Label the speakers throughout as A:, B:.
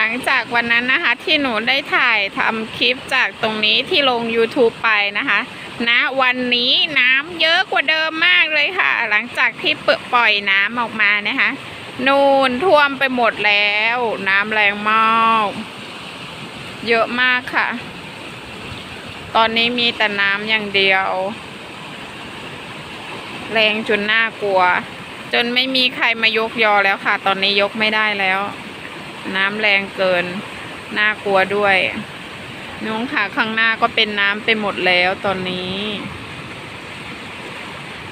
A: หลังจากวันนั้นนะคะที่หนูได้ถ่ายทำคลิปจากตรงนี้ที่ลง YouTube ไปนะคะณนะวันนี้น้ำเยอะกว่าเดิมมากเลยค่ะ หลังจากที่เปิดปล่อยน้ำออกมานะคะนูนท่วมไปหมดแล้ว น้ำแรงมากเยอะมากค่ะ ตอนนี้มีแต่น้ำอย่างเดียว แรงจนน่ากลัว จนไม่มีใครมายกยอแล้วค่ะ ตอนนี้ยกไม่ได้แล้ว น้ำแรงเกิน น่ากลัวด้วยน้องค่ะข้างหน้าก็เป็นน้ำไปหมดแล้วตอนนี้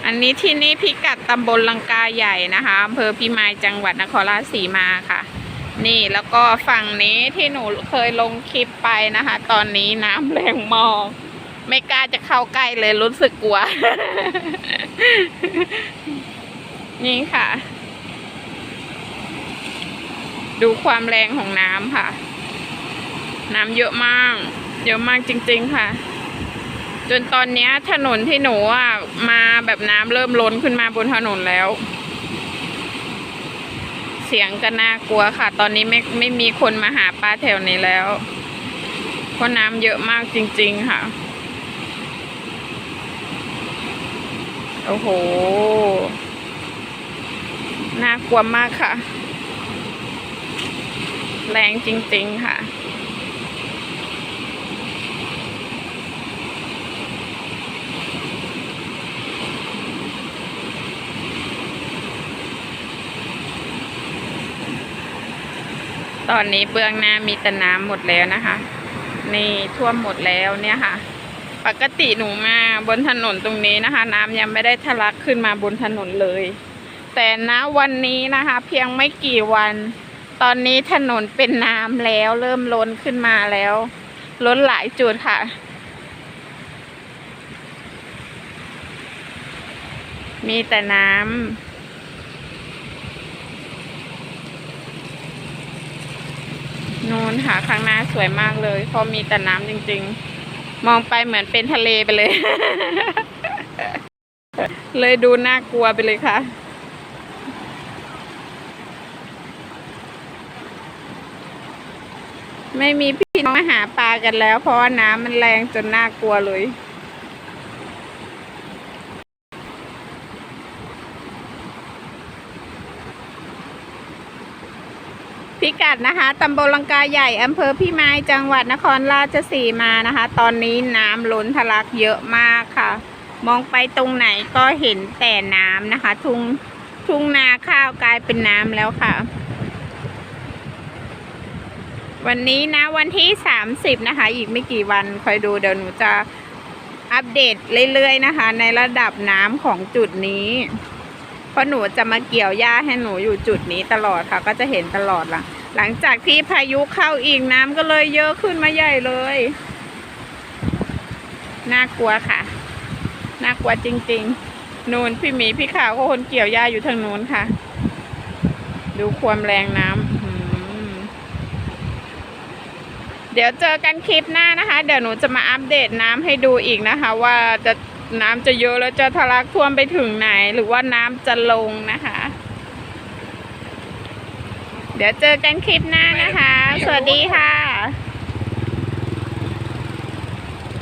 A: อันนี้ที่นี่พิกัดตำบลลังกาใหญ่นะคะอำเภอพิมายจังหวัดนครราชสีมาค่ะ นี่แล้วก็ฝั่งนี้ที่หนูเคยลงคลิปไปนะคะ ตอนนี้น้ำแรงมากไม่กล้าจะเข้าใกล้เลยรู้สึกกลัว นี่ค่ะ ดูความแรงของน้ำค่ะ น้ำเยอะมาก เยอะมากจริง ๆ ค่ะ จนตอนนี้ถนนที่หนูอะมาแบบน้ำเริ่มล้นขึ้นมาบนถนนแล้ว เสียงก็น่ากลัวค่ะ ตอนนี้ไม่ไม่มีคนมาหาป้าแถวนี้แล้วเพราะน้ำเยอะมากจริง ๆ ค่ะ โอ้โห น่ากลัวมากค่ะ แรงจริง ๆ ค่ะ ตอนนี้เบื้องหน้ามีแต่น้ำหมดแล้วนะคะ นี่ท่วมหมดแล้วเนี่ยค่ะ ปกติหนูมาบนถนนตรงนี้นะคะ น้ำยังไม่ได้ทะลักขึ้นมาบนถนนเลย แต่ณวันนี้นะคะ เพียงไม่กี่วัน ตอนนี้ถนนเป็นน้ำแล้ว เริ่มล้นขึ้นมาแล้ว ล้นหลายจุดค่ะ มีแต่น้ำนูนค่ะข้างหน้าสวยมากเลยเพราะมีแต่น้ำจริงๆ มองไปเหมือนเป็นทะเลไปเลย เลยดูน่ากลัวไปเลยค่ะ ไม่มีพี่น้องมาหาปลากันแล้ว เพราะว่าน้ำมันแรงจนน่ากลัวเลย พิกัดนะคะตำบลลังกาใหญ่อำเภอพี่ไม้จังหวัดนครราชสีมานะคะ ตอนนี้น้ำล้นทะลักเยอะมากค่ะ มองไปตรงไหนก็เห็นแต่น้ำนะคะ ทุ่งทุ่งนาข้าวกลายเป็นน้ำแล้วค่ะ วันนี้นะวันที่ 30 นะคะ อีกไม่กี่วันคอยดูเดี๋ยวหนูจะอัปเดตเรื่อยๆนะคะ ในระดับน้ำของจุดนี้เพราะหนูจะมาเกี่ยวหญ้าให้หนูอยู่จุดนี้ตลอดค่ะ ก็จะเห็นตลอดละหลังจากที่พายุเข้าอีกน้ำก็เลยเยอะขึ้นมาใหญ่เลย น่ากลัวค่ะ น่ากลัวจริงๆนูนพี่หมีพี่ขาวก็คนเกี่ยวหญ้าอยู่ทางนู้นค่ะ ดูความแรงน้ำอืม เดี๋ยวเจอกันคลิปหน้านะคะ เดี๋ยวหนูจะมาอัปเดตน้ำให้ดูอีกนะคะ ว่าจะน้ำจะเยอะแล้วจะทะลักท่วมไปถึงไหน หรือว่าน้ำจะลงนะคะ เดี๋ยวเจอกันคลิปหน้านะคะ สวัสดีค่ะ